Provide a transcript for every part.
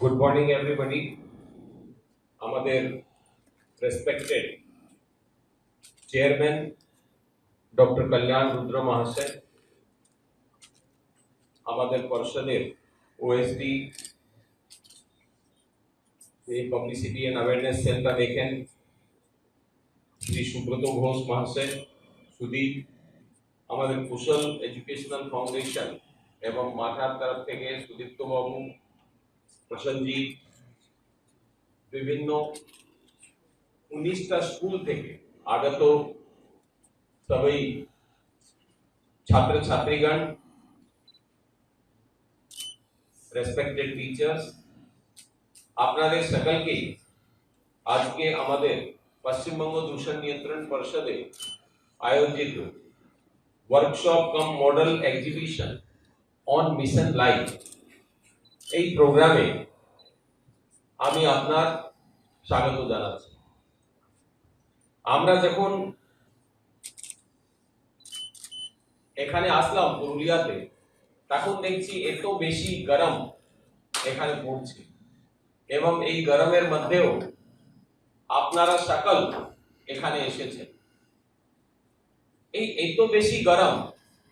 Good morning everybody আমাদের respected chairman doctor Kalyan Rudra মহাশয় আমাদের পর্ষদের ওএসডি এই পাবলিসিটি এন্ড অ্যাওয়ারনেস সেলটা দেখেন। শ্রী সুব্রত ঘোষ মহাশয়, সুদীপ, আমাদের কুশল এডুকেশনাল ফাউন্ডেশন এবং মাথার তরফ থেকে সুদীপ্ত বাবু প্রসেনজিৎ বিভিন্ন উনিশটা স্কুল থেকে আগত সবাই ছাত্র ছাত্রীগণ রেসপেক্টেড টিচার্স আপনাদের সকলকে আজকে আমাদের পশ্চিমবঙ্গ দূষণ নিয়ন্ত্রণ পরিষদে আয়োজিত workshop cum model exhibition on mission life এই প্রোগ্রামে আমি আপনার স্বাগত জানাচ্ছি। আমরা যখন এখানে আসলাম পুরুলিয়াতে, তখন দেখছি এত বেশি গরম এখানে পড়ছে এবং এই গরমের মধ্যেও আপনারা সকল এখানে এসেছেন। এই এত বেশি গরম,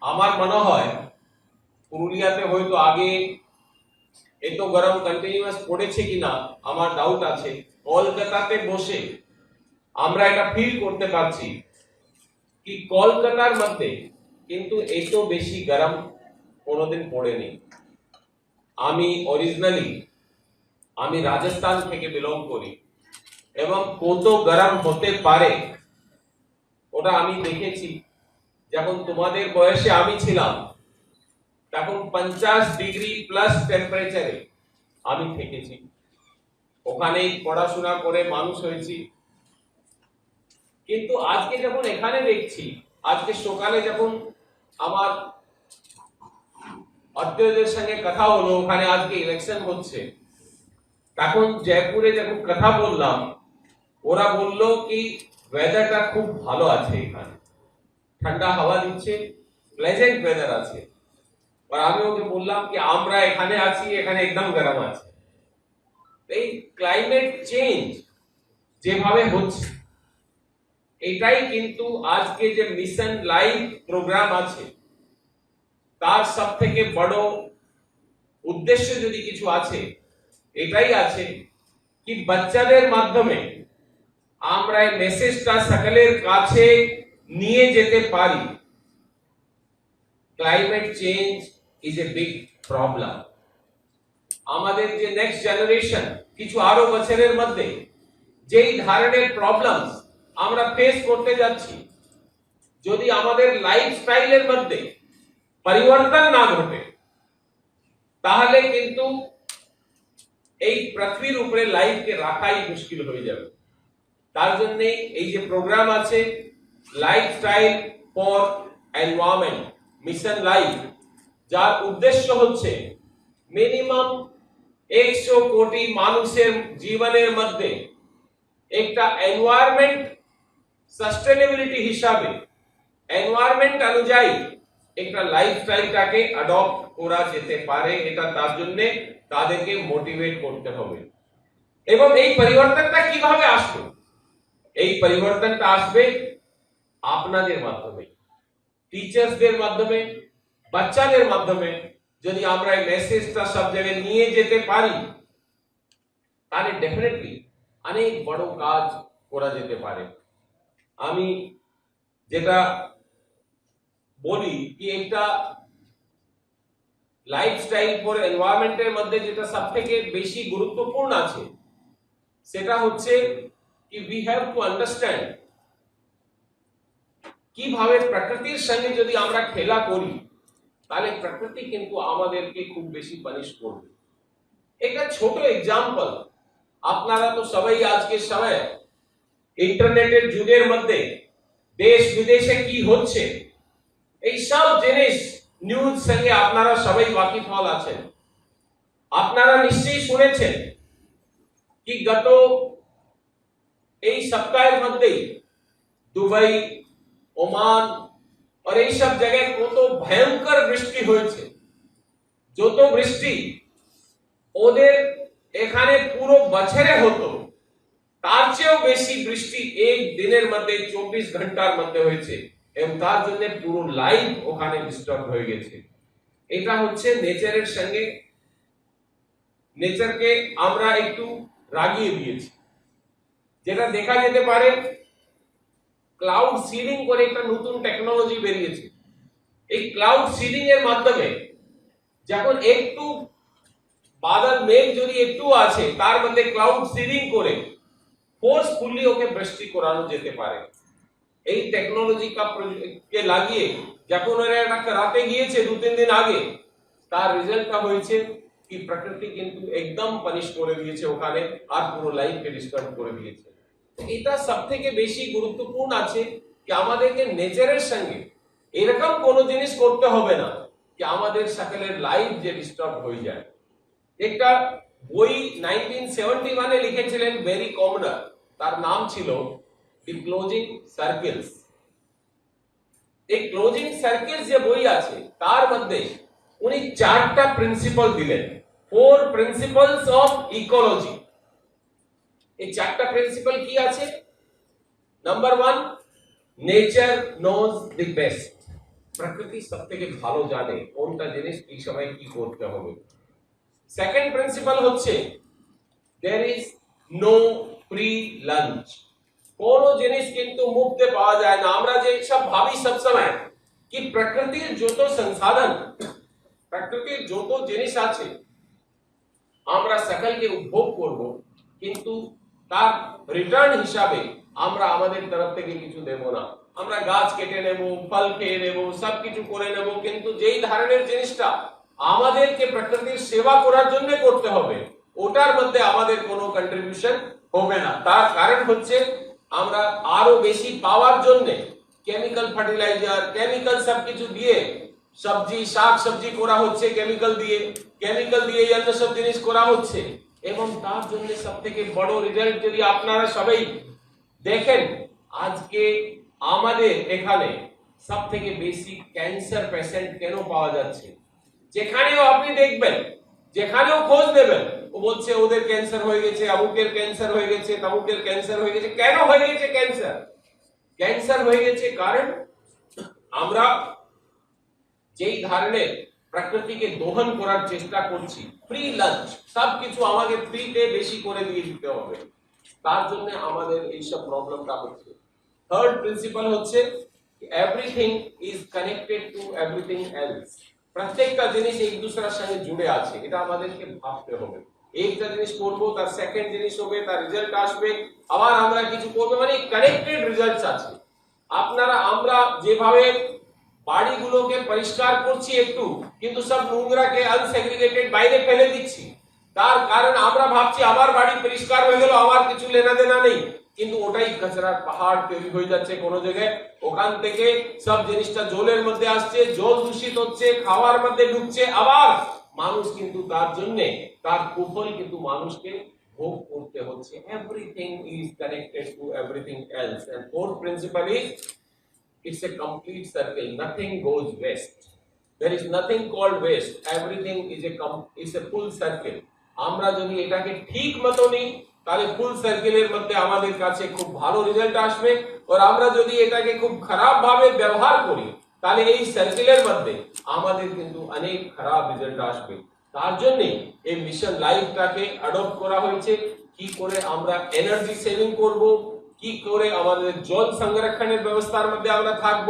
আমার মনে হয় পুরুলিয়াতে হয়তো আগে এত গরম কন্টিনিউয়াস পড়েছে কিনা, আমার ডাউট আছে। কলকাতাতে বসে আমরা এটা ফিল করতে পারছি কি কলকাতার মধ্যে কিন্তু এত বেশি গরম কোনোদিন পড়েনি। আমি অরিজিনালি আমি রাজস্থান থেকে বিলং করি এবং কত গরম হতে পারে ওটা আমি দেখেছি। যখন তোমাদের বয়সে আমি ছিলাম তখন পঞ্চাশ ডিগ্রি প্লাস টেম্পারেচারে আমি থেকেছি। ওখানেই পড়াশোনা করে মানুষ হয়েছি। কিন্তু আজকে যখন এখানে দেখছি, আজকে সকালে যখন আমার অধ্যয়দের সঙ্গে কথা হলো, ওখানে আজকে ইলেকশন হচ্ছে, তখন জয়পুরে যখন কথা বললাম, ওরা বলল কি ওয়েদারটা খুব ভালো আছে এখানে। ঠান্ডা হাওয়া দিচ্ছে প্লেজেন্ট ওয়েদার আছে। আর আমি ওকে বললাম কি আমরা এখানে আছি এখানে একদম গরম আছে এই ক্লাইমেট চেঞ্জ যেভাবে হচ্ছে, এটাই কিন্তু আজকে যে মিশন লাইফ প্রোগ্রাম আছে, তার সব থেকে বড় উদ্দেশ্য যদি কিছু আছে, এটাই আছে কি বাচ্চাদের মাধ্যমে আমরা এই মেসেজটা সকলের কাছে নিয়ে যেতে পারি। Climate change is a big problem আমাদের যে নেক্সট জেনারেশন কিছু আরও বছরের মধ্যে, যেই ধরনের প্রবলেম আমরা ফেস করতে যাচ্ছি, যদি আমাদের লাইফস্টাইলের মধ্যে পরিবর্তন না ঘটে, তাহলে কিন্তু এই পৃথিবীর উপরে লাইফকে রাখাই মুশকিল হয়ে যাবে। তার জন্য এই যে প্রোগ্রাম আছে lifestyle for environment mission life যার উদ্দেশ্য হচ্ছে মিনিমাম একশো কোটি মানুষের জীবনের মধ্যে একটা এনভায়রনমেন্ট সাস্টেনেবিলিটি হিসাবে এনভায়রনমেন্ট অনুযায়ী একটা লাইফস্টাইলটাকে অ্যাডপ্ট করা যেতে পারে এটা তার জন্য তাদেরকে মোটিভেট করতে হবে। এবং এই পরিবর্তনটা কীভাবে আসবে? এই পরিবর্তনটা আসবে আপনাদের মাধ্যমে টিচার্সদের মাধ্যমে বাচ্চাদের মাধ্যমে যদি আমরা এই মেসেজটা সব জায়গায় নিয়ে যেতে পারি, তাহলে ডেফিনেটলি অনেক বড় কাজ করা যেতে পারে। আমি যেটা বলি কি একটা লাইফস্টাইল ফর এনভায়রনমেন্টের মধ্যে যেটা সব থেকে বেশি গুরুত্বপূর্ণ আছে, সেটা হচ্ছে কি উই হ্যাভ টু আন্ডারস্ট্যান্ড কীভাবে প্রকৃতির সঙ্গে যদি আমরা খেলা করি তাহলে প্রকৃতি কিন্তু আমাদেরকে খুব বেশি পানিশ করবে। একটা ছোট এক্সাম্পল আপনারা তো সবাই আজকের সময় ইন্টারনেটের যুগের মধ্যে দেশ বিদেশে কি হচ্ছে, এই সব জিনিস নিউজ সঙ্গে আপনারা সবাই ওয়াকিফল আছেন। আপনারা নিশ্চয়ই শুনেছেন কি গত এই সপ্তাহের মধ্যেই দুবাই, ওমান আর এই সব জায়গায় কত ভয়ঙ্কর বৃষ্টি হয়েছে যত বৃষ্টি ওদের এখানে পুরো বছরে হতো তার চেয়েও বেশি বৃষ্টি এক দিনের মধ্যে চব্বিশ ঘণ্টার মধ্যে হয়েছে এবং তার জন্য পুরো লাইফ ওখানে ডিস্টার্ব হয়ে গেছে এটা হচ্ছে নেচারের সঙ্গে নেচারকে আমরা একটু রাগিয়ে দিয়েছি যেটা দেখা যেতে পারে ক্লাউড সিডিং করে একটা নতুন টেকনোলজি বেরিয়েছে। এই ক্লাউড সিডিং এর মাধ্যমে যখন একটু বাদল, মেঘ যদি একটু আছে, তার মধ্যে ক্লাউড সিডিং করে ফোর্সফুলি ওকে বৃষ্টি করানো যেতে পারে। এই টেকনোলজি কা লাগিয়ে যখন ওরা এটা করাতে গিয়েছে দু, তিন দিন আগে, তার রেজাল্টটা হয়েছে কি, প্রকৃতি কিন্তু একদম পানিশ করে দিয়েছে ওখানে আর পুরো লাইফকে ডিস্টার্ব করে দিয়েছে। এটা সব থেকে বেশি গুরুত্বপূর্ণ আছে কি আমাদেরকে নেচারের সঙ্গে এরকম কোনো জিনিস করতে হবে না কি আমাদের সকলের লাইফ যে ডিস্টার্ব হয়ে যায়। একটা বই নাইনটিন সেভেন্টি ওয়ানে লিখেছিলেন বেরি কমনার তার নাম ছিল দি ক্লোজিং সার্কেলস এই ক্লোজিং সার্কেলস যে বই আছে, তার মধ্যে উনি চারটা প্রিন্সিপাল দিলেন। ফোর প্রিন্সিপালস অফ ইকোলজি এই চারটা প্রিন্সিপাল কি আছে? Number one nature knows the best প্রকৃতি সব থেকে ভালো জানে কোনটা জিনিস এই সময় কি করতে হবে। সেকেন্ড প্রিন্সিপাল হচ্ছে there is no free lunch কোন জিনিস কিন্তু মুক্তে পাওয়া যায় না। আমরা যে সব ভাবি সব সময় কি প্রকৃতির যত সংসাধন, প্রকৃতির যত জিনিস আছে, আমরা সকলকে উপভোগ করব, কিন্তু তার রিটার্ন হিসাবে আমরা আমাদের তরফ থেকে কিছু দেব না। আমরা গাছ কেটে নেব, ফল খেয়ে নেব সব কিছু করে নেব, কিন্তু যেই ধরনের জিনিসটা আমাদেরকে প্রকৃতির সেবা করার জন্য করতে হবে, ওটার মধ্যে আমাদের কোনো কন্ট্রিবিউশন হবে না। তার কারণ হচ্ছে আমরা আরও বেশি পাওয়ার জন্য কেমিক্যাল ফার্টিলাইজার কেমিক্যাল সবকিছু দিয়ে সবজি শাক সবজি করা হচ্ছে কেমিক্যাল দিয়ে। কেমিক্যাল দিয়ে এই সব জিনিস করা হচ্ছে। এবং তার জন্য সব থেকে বড় রেজাল্ট যদি আপনারা সবাই দেখেন, আজকে আমাদের এখানে সব থেকে বেশি ক্যান্সার পেশেন্ট কেন পাওয়া যাচ্ছে? যেখানেও আপনি দেখবেন, যেখানেও খোঁজ নেবেন, ও বলছে ওদের ক্যান্সার হয়ে গেছে আমুকের ক্যান্সার হয়ে গেছে, তামুকের ক্যান্সার হয়ে গেছে, কেন হয়ে গেছে ক্যান্সার ক্যান্সার হয়ে গেছে কারণ আমরা যেই ধরনের প্রকৃতিকে দোহন করার চেষ্টা করছি। ফ্রি লাঞ্চ সবকিছু আমাকে ফ্রিতে বেশি করে দিয়ে দিতে হবে। তার জন্য আমাদের এইসব প্রবলেমটা হচ্ছে। থার্ড প্রিন্সিপাল হচ্ছে everything is connected to everything else প্রত্যেকটা জিনিস এক দুসরার সঙ্গে জুড়ে আছে, এটা আমাদেরকে ভাবতে হবে। একটা জিনিস করব, তার সেকেন্ড জিনিস হবে, তার রেজাল্ট আসবে। আবার আমরা কিছু করব মানে কানেক্টেড রেজাল্টস আছে। আপনারা, আমরা যেভাবে বাড়িগুলোকে পরিষ্কার করছি একটু, কিন্তু সব নোংরাকে আনসেগ্রিগেটেড বাইরে ফেলে দিচ্ছি। তার কারণ আমরা ভাবছি আমার বাড়ি পরিষ্কার হয়ে গেল, আমার কিছু লেনা দেনা নেই। কিন্তু ওটাই কাঁচরার পাহাড় তৈরি হয়ে যাচ্ছে কোনো জায়গায়। ওখান থেকে সব জিনিসটা জলের মধ্যে আসছে, জল দূষিত হচ্ছে, খাওয়ার মধ্যে ঢুকছে। আবার মানুষ কিন্তু তার জন্য, তার কুফল কিন্তু মানুষকে ভোগ করতে হচ্ছে। Everything is connected to everything else and fourth principle is it's a complete circle. Nothing goes waste there is nothing called waste everything is a com- is a full circle. আমরা যদি এটাকে ঠিক মতো নিই, তাহলে ফুল সার্কেলের মধ্যে আমাদের কাছে খুব ভালো রেজাল্ট আসবে। আর আমরা যদি এটাকে খুব খারাপ ভাবে ব্যবহার করি, তাহলে এই সার্কেলের মধ্যে আমাদের কিন্তু অনেক খারাপ রেজাল্ট আসবে। তার জন্য এই মিশন লাইফটাকে অ্যাডপ্ট করা হয়েছে। কি করে আমরা এনার্জি সেভিং করব? কি করে আমাদের জল সংরক্ষণের ব্যবস্থার মধ্যে আমরা থাকব?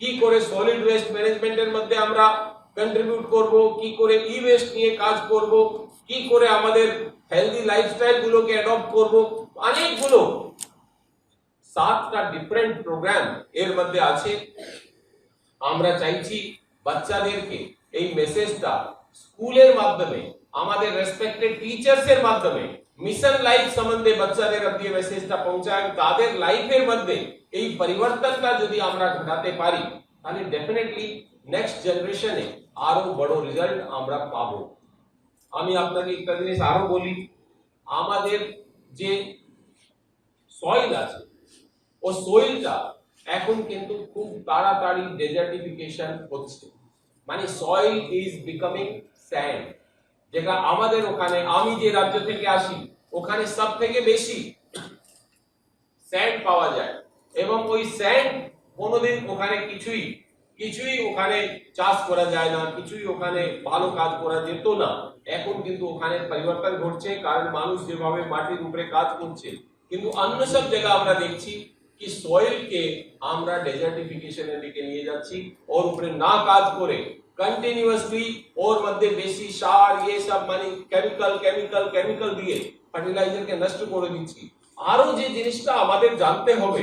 কি করে সলিড ওয়েস্ট ম্যানেজমেন্টের মধ্যে আমরা কন্ট্রিবিউট করব? কি করে ই ওয়েস্ট নিয়ে কাজ করব? কি করে আমাদের হেলদি লাইফস্টাইল গুলোকে অ্যাডপ্ট করব? অনেকগুলো। সাতটা ডিফারেন্ট প্রোগ্রাম এর মধ্যে আছে। আমরা চাইছি বাচ্চাদেরকে এই মেসেজটা স্কুলের মাধ্যমে, আমাদের রেসপেক্টেড টিচার্স এর মাধ্যমে মিশন লাইফ সম্বন্ধে বাচ্চাদের অব্দি মেসেজটা পৌঁছায় তাদের লাইফের মধ্যে এই পরিবর্তনটা যদি আমরা ঘটাতে পারি তাহলে ডেফিনেটলি নেক্সট জেনারেশনে আরও বড় রেজাল্ট আমরা পাবো আমি আপনাকে একটা জিনিস আরও বলি আমাদের যে সয়েল আছে ও সোয়েলটা এখন কিন্তু খুব তাড়াতাড়ি ডেজার্টিফিকেশন হচ্ছে মানে সয়েল ইজ বিকামিং স্যান্ড যেটা আমাদের ওখানে, আমি যে রাজ্য থেকে আসি, ওখানে সব থেকে বেশি স্যান্ড পাওয়া যায়। এবং ওই স্যান্ড কোনোদিন ওখানে কিছুই কিছুই ওখানে চাষ করা যায় না, কিছুই ওখানে ভালো কাজ করা যেত না। এখন কিন্তু ওখানে পরিবর্তন ঘটছে, কারণ মানুষ যেভাবে মাটির উপরে কাজ করছে। কিন্তু অন্য সব জায়গা আমরা দেখছি কি সয়েল কে আমরা ডেজার্টিফিকেশনের দিকে নিয়ে যাচ্ছি, ওর উপরে না কাজ করে কন্টিনিউয়াসলি ওর মধ্যে বেশি সার ইয়ে সব মানে কেমিক্যাল কেমিক্যাল কেমিক্যাল দিয়ে ফার্টিলাইজার কে নষ্ট করে দিচ্ছি আরও যে জিনিসটা আমাদের জানতে হবে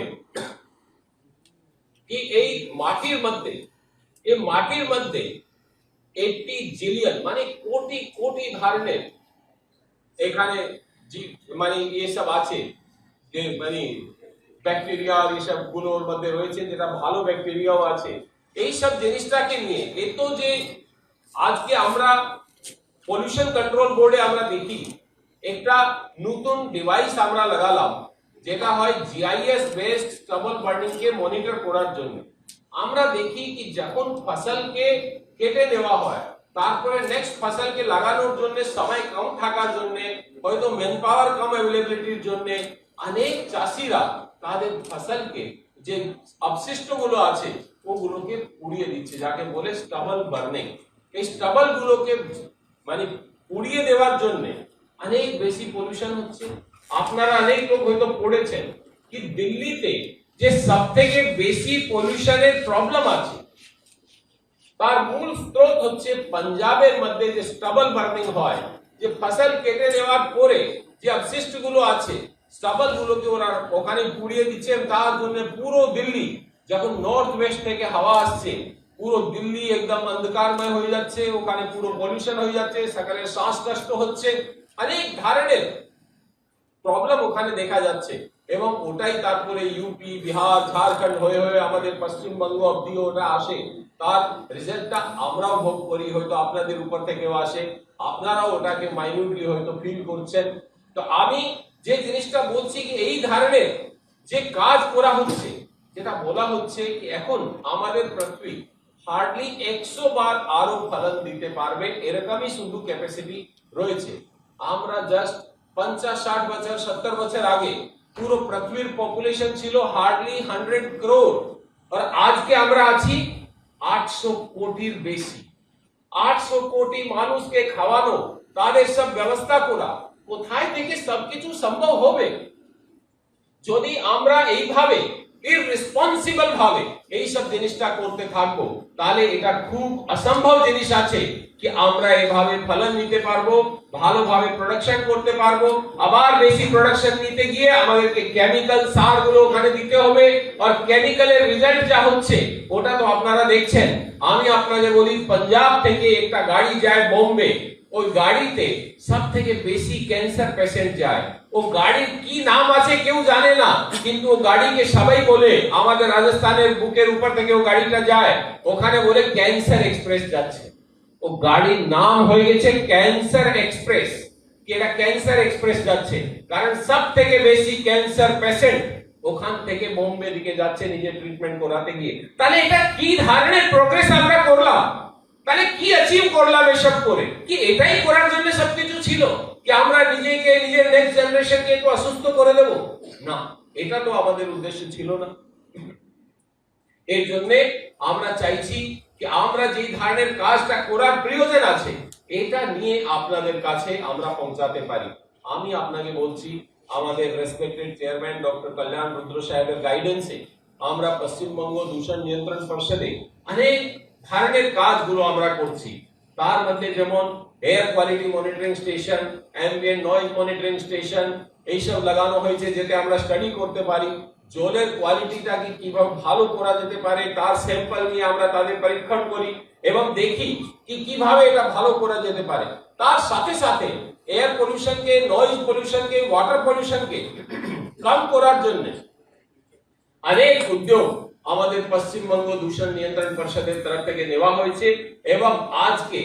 কি এই মাটির মধ্যে এই মাটির মধ্যে এইটি জিলিয়ন মানে কোটি কোটি ধরনের এখানে মানে এসব আছে যে মানে ব্যাকটেরিয়া এসবগুলোর মধ্যে রয়েছে যেটা ভালো ব্যাকটেরিয়াও আছে এই সব জিনিসটাকে নিয়ে এ তো যে আজকে আমরা পলিউশন কন্ট্রোল বোর্ডে আমরা দেখি একটা নতুন ডিভাইস আমরা লাগালাম যেটা হয় জিআইএস বেসড স্টাবল বার্নিং কে মনিটর করার জন্য আমরা দেখি কি যখন ফসলকে কেটে নেওয়া হয় তারপরে নেক্সট ফসলকে লাগানোর জন্য সময় কম থাকার জন্য হয়তো ম্যান পাওয়ার কম অ্যাভেলেবিলিটির জন্য অনেক চাষিরা তাদের ফসলকে যে অবশিষ্টগুলো আছে, ওগুলোকে পুড়িয়ে দিচ্ছে, যাকে বলে স্টাবল বার্নিং এই স্টাবল গুলোকে মানে পুড়িয়ে দেওয়ার জন্য অনেক বেশি পলিউশন হচ্ছে। আপনারা অনেক লোক হয়তো পড়েছেন কি দিল্লিতে যে সব থেকে বেশি পলিউশনের প্রবলেম আছে, তার মূল স্রোত হচ্ছে পাঞ্জাবের মধ্যে যে স্টাবল বার্নিং হয়, যে ফসল কেটে নেওয়ার পরে যে অবশিষ্টগুলো আছে স্টাবল গুলোকে ওরা ওখানে পুড়িয়ে দিচ্ছে। তার জন্য পুরো দিল্লি, যখন নর্থ ওয়েস্ট থেকে হাওয়া আসছে, পুরো দিল্লি একদম অন্ধকারময় হয়ে যাচ্ছে, ওখানে পুরো পলিউশন হয়ে যাচ্ছে সকালে শ্বাসকষ্ট হচ্ছে। অনেক ধরনের প্রবলেম ওখানে দেখা যাচ্ছে। এবং ওটাই তারপরে ইউপি বিহার, ঝাড়খণ্ড হয়ে হয়ে আমাদের পশ্চিমবঙ্গ অব্দি ওটা আসে। তার রেজাল্টটা আমরাও ভোগ করি, হয়তো আপনাদের উপর থেকেও আসে। আপনারাও ওটাকে মাইনিউটলি হয়তো ফিল করছেন। তো আমি যে জিনিসটা বলছি এই ধরনের যে কাজ করা হচ্ছে, যেটা বলা হচ্ছে কি এখন আমাদের পৃথিবী হার্ডলি একশো বার আরও ফলন দিতে পারবে, এরকমই শুধু ক্যাপাসিটি রয়েছে। আমরা জাস্ট পঞ্চাশ, ষাট বছর, সত্তর বছর আগে পুরো পৃথিবীর পপুলেশন ছিল হার্ডলি হান্ড্রেড ক্রোর আর আজকে আমরা আছি আটশো কোটির বেশি। আটশো কোটি মানুষকে খাওয়ানো, তাদের সব ব্যবস্থা করা কোথায় থেকে সবকিছু সম্ভব হবে? যদি আমরা এইভাবে ইররেসপন্সিবল ভাবে এই সব জিনিসটা করতে থাকব, তাহলে এটা খুব অসম্ভব জিনিস আছে কি আমরা এভাবে ফলন নিতে পারব, ভালোভাবে প্রোডাকশন করতে পারব, আবার বেশি প্রোডাকশন নিতে গিয়ে আমাদেরকে কেমিক্যাল সারগুলো ওখানে দিতে হবে। আর কেমিক্যালের রেজাল্ট যা হচ্ছে, ওটা তো আপনারা দেখছেন। আমি আপনাদের বলি, পাঞ্জাব থেকে একটা গাড়ি যায় বোম্বে ওই গাড়িতে সব থেকে বেশি ক্যান্সার পেশেন্ট যায়। ও গাড়ির কি নাম আছে কেউ জানে না, কিন্তু ও গাড়িকে সবাই বলে, আমাদের রাজস্থানের বুকের উপর থেকে ও গাড়িটা যায়। ওখানে বলে ক্যান্সার এক্সপ্রেস যাচ্ছে। ও গাড়ির নাম হয়ে গেছে ক্যান্সার এক্সপ্রেস এটা ক্যান্সার এক্সপ্রেস যাচ্ছে? কারণ সব থেকে বেশি ক্যান্সার পেশেন্ট ওখান থেকে বোম্বে দিকে যাচ্ছে নিজের ট্রিটমেন্ট করাতে গিয়ে। তাহলে এটা কি ধরনের প্রোগ্রেস আমরা করলাম? তাহলে কি অ্যাচিভ করলাম এসব করে? কি এটাই করার জন্য সবকিছু ছিল? কি আমরা নিজেকে, নিজের নেক্সট জেনারেশনকে একটু অসুস্থ করে দেব? না, এটা তো আমাদের উদ্দেশ্য ছিল না। এর জন্য আমরা চাইছি কি আমরা যে ধরনের কাজটা করার প্রয়োজন আছে, এটা নিয়ে আপনাদের কাছে আমরা পৌঁছাতে পারি। আমি আপনাকে বলছি, আমাদের respected chairman doctor Kalyan Rudra সাহেবের গাইডেন্সে আমরা পশ্চিমবঙ্গ দূষণ নিয়ন্ত্রণ পরিষদে অনেক ধরনের কাজগুলো আমরা করছি। তার মধ্যে যেমন air quality monitoring station ambient noise monitoring station এইসব লাগানো হয়েছে যাতে আমরা স্টাডি করতে পারি। জলের কোয়ালিটিটাকে কীভাবে ভালো করা যেতে পারে, তার স্যাম্পল নিয়ে আমরা তাদের পরীক্ষণ করি এবং দেখি কি কীভাবে এটা ভালো করা যেতে পারে। তার সাথে সাথে এয়ার পলিউশনকে নয়েজ পলিউশনকে ওয়াটার পলিউশনকে কম করার জন্য অনেক উদ্যোগ আমাদের পশ্চিমবঙ্গ দূষণ নিয়ন্ত্রণ পরিষদের তরফ থেকে নেওয়া হয়েছে এবং আজকে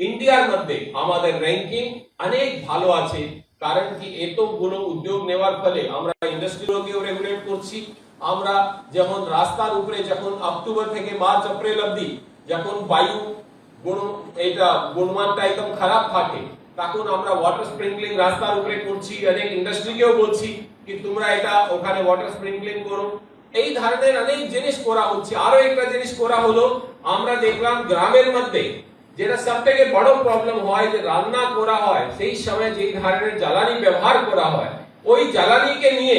ইন্ডিয়ার মধ্যে আমাদের র্যাঙ্কিং অনেক ভালো আছে। কারণ কি, এতগুলো উদ্যোগ নেওয়ার ফলে আমরা ইন্ডাস্ট্রিগুলোকেও রেগুলেট করছি। আমরা যেমন রাস্তার উপরে যখন অক্টোবর থেকে মার্চ, এপ্রিল অবধি যখন বায়ু গুণ, এটা গুণমানটা একদম খারাপ থাকে, তখন আমরা ওয়াটার স্প্রিংকলিং রাস্তার উপরে করছি। অনেক ইন্ডাস্ট্রিকেও বলছি কি, তোমরা এটা ওখানে ওয়াটার স্প্রিংকলিং করো। এই ধরনের অনেক জিনিস করা হচ্ছে। আরও একটা জিনিস করা হলো, আমরা দেখলাম গ্রামের মধ্যে যেটা সব থেকে বড় প্রবলেম হয়, যে রান্না করা হয়, সেই সময় যেই ধরনের জ্বালানি ব্যবহার করা হয়, ওই জ্বালানিকে নিয়ে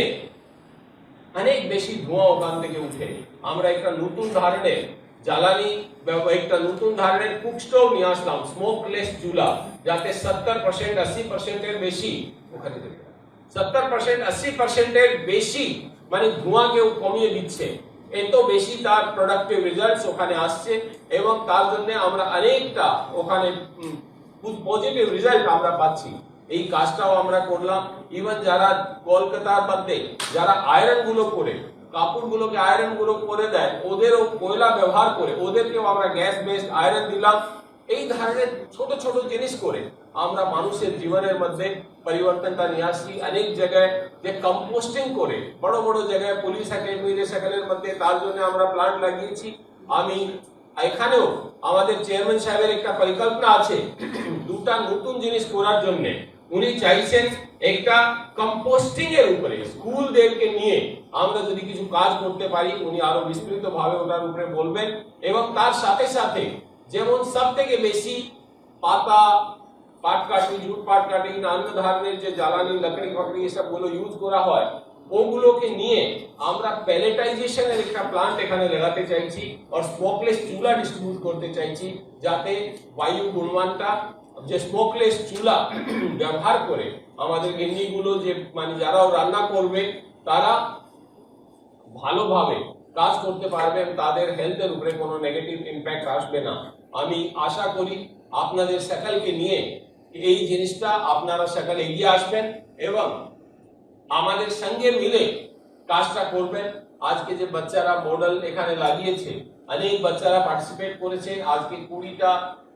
অনেক বেশি ধোঁয়া ওখান থেকে উঠে। আমরা একটা নতুন ধরনের জ্বালানি একটা নতুন ধরনের কুক স্টোভ নিয়ে আসলাম স্মোকলেস চুলা, যাতে সত্তর পার্সেন্ট আশি পার্সেন্টের বেশি ওখানে সত্তর পার্সেন্ট আশি পার্সেন্টের বেশি মানে ধোঁয়াকেও কমিয়ে দিচ্ছে। এত বেশি তার প্রোডাক্টিভ রেজাল্টস ওখানে আসছে এবং তার জন্য আমরা অনেকটা ওখানে পজিটিভ রেজাল্ট আমরা পাচ্ছি। এই কাজটাও আমরা করলাম। ইভেন যারা কলকাতার মধ্যে, যারা আয়রনগুলো করে, কাপড়গুলোকে আয়রনগুলো করে দেয়, ওদেরও কয়লা ব্যবহার করে, ওদেরকেও আমরা গ্যাস বেসড আয়রন দিলাম। এই ধরনের ছোট ছোট জিনিস করে আমরা মানুষের জীবনের মধ্যে পরিবর্তনটা নিয়ে আসছি। অনেক জায়গায় যে কম্পোস্টিং করে বড় বড় জায়গায় পুলিশ একাডেমি সেখানের মধ্যে তার জন্য আমরা প্ল্যান্ট লাগিয়েছি। আমি এখানেও আমাদের চেয়ারম্যান সাহেবের একটা পরিকল্পনা আছে। দুটা নতুন জিনিস করার জন্য। উনি চাইছেন একটা কম্পোস্টিং এর উপরে স্কুলদেরকে নিয়ে আমরা যদি কিছু কাজ করতে পারি, উনি আরও বিস্তৃত ভাবে ওটার উপরে বলবেন। এবং তার সাথে সাথে যেমন সব থেকে বেশি পাতা পাট কাটি জুট পাট কাটি, নানান ধরনের যে জ্বালানি, লকড়ি, ফকড়ি, এসবগুলো ইউজ করা হয়, ওগুলোকে নিয়ে আমরা প্যালেটাইজেশনের একটা প্লান্ট এখানে লাগাতে চাইছি আর স্মোকলেস চুলা ডিস্ট্রিবিউট করতে চাইছি, যাতে বায়ু গুণমানটা, যে স্মোকলেস চুলা ব্যবহার করে আমাদের গিন্নিগুলো যে মানে যারাও রান্না করবে, তারা ভালোভাবে কাজ করতে পারবেন তাদের হেলথের উপরে কোনো নেগেটিভ ইম্প্যাক্ট আসবে না। আমি আশা করি আপনাদের সকলকে নিয়ে এই জিনিসটা আপনারা সকালে এগিয়ে আসবেন এবং আমাদের সঙ্গে মিলে কাজটা করবেন। আজকে যে বাচ্চারা মডেল এখানে লাগিয়েছে, অনেক বাচ্চারা পার্টিসিপেট করেছে। আজকে কুড়িটা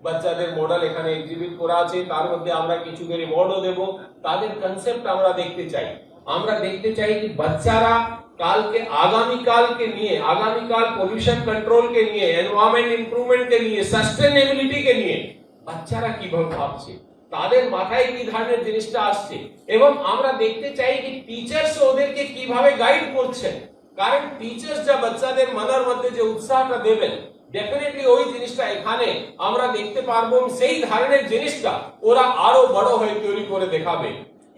বাচ্চাদের মডেল এখানে এক্সিবিট করা আছে। তার মধ্যে আমরা কিছু করে মডও দেব। তাদের কনসেপ্ট আমরা দেখতে চাই। আমরা দেখতে চাই যে বাচ্চারা কালকে, আগামীকালকে নিয়ে, আগামীকাল পলিউশন কন্ট্রোলকে নিয়ে এনভায়রনমেন্ট ইমপ্রুভমেন্টকে নিয়ে সাস্টেনেবিলিটিকে নিয়ে, বাচ্চারা কীভাবে ভাবছে? তাদের মাথায় কি ধরনের জিনিসটা আসছে? এবং আমরা দেখতে চাই যে টিচার্স ওদেরকে কীভাবে গাইড করছেন? কারণ টিচার্স যা বাচ্চাদের মনের মধ্যে যে উৎসাহটা দেবেন ডেফিনেটলি ওই জিনিসটা এখানে আমরা দেখতে পারব সেই ধরনের জিনিসটা ওরা আরও বড় হয়ে তৈরি করে দেখাবে।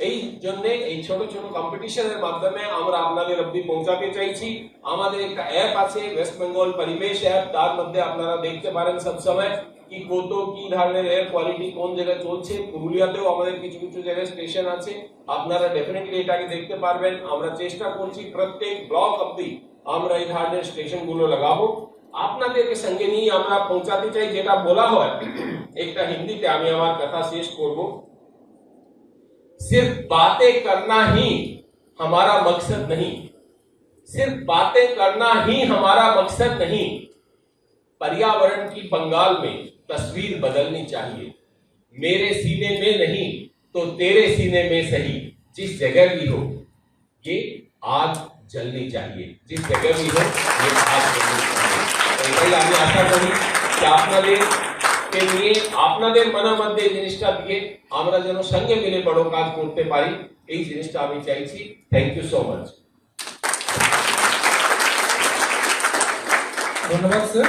এই জন্য এই ছোট ছোট কম্পিটিশনের মাধ্যমে আমরা আপনাদের অবধি পৌঁছাতে চাইছি। আমাদের একটা অ্যাপ আছে ওয়েস্ট বেঙ্গল পরিবেশ অ্যাপ তার মধ্যে আপনারা দেখতে পারেন সবসময়। কি কত কি ধরনের এয়ার কোয়ালিটি কোন জায়গায় চলছে পুরুলিয়াতেও আমাদের কিছু কিছু জায়গায় স্টেশন আছে আপনারা ডেফিনেটলি এটাকে দেখতে পারবেন আমরা চেষ্টা করছি প্রত্যেক ব্লক অবধি আমরা এই ধরনের স্টেশন গুলো লাগাবো আপনাদেরকে সঙ্গে নিয়ে আমরা পৌঁছাতে চাই যেটা বলা হয় একটা হিন্দিতে আমি আমার কথা শেষ করব सिर्फ बातें करना ही हमारा मकसद नहीं सिर्फ बातें करना ही हमारा मकसद नहीं पर्यावरण की बंगाल में तस्वीर बदलनी चाहिए मेरे सीने में नहीं तो तेरे सीने में सही जिस जगह भी हो ये आग जलनी चाहिए जिस जगह भी हो ये आग जलनी चाहिए তো এটাই আমি আশা করি যে আপনাদের কে নিয়ে আপনাদের মনের মধ্যে এই জিনিসটা দিয়ে আমরা যেন সঙ্গে মিলে বড় কাজ করতে পারি এই জিনিসটা আমি চাইছি থ্যাংক ইউ সো মাচ ধন্যবাদ স্যার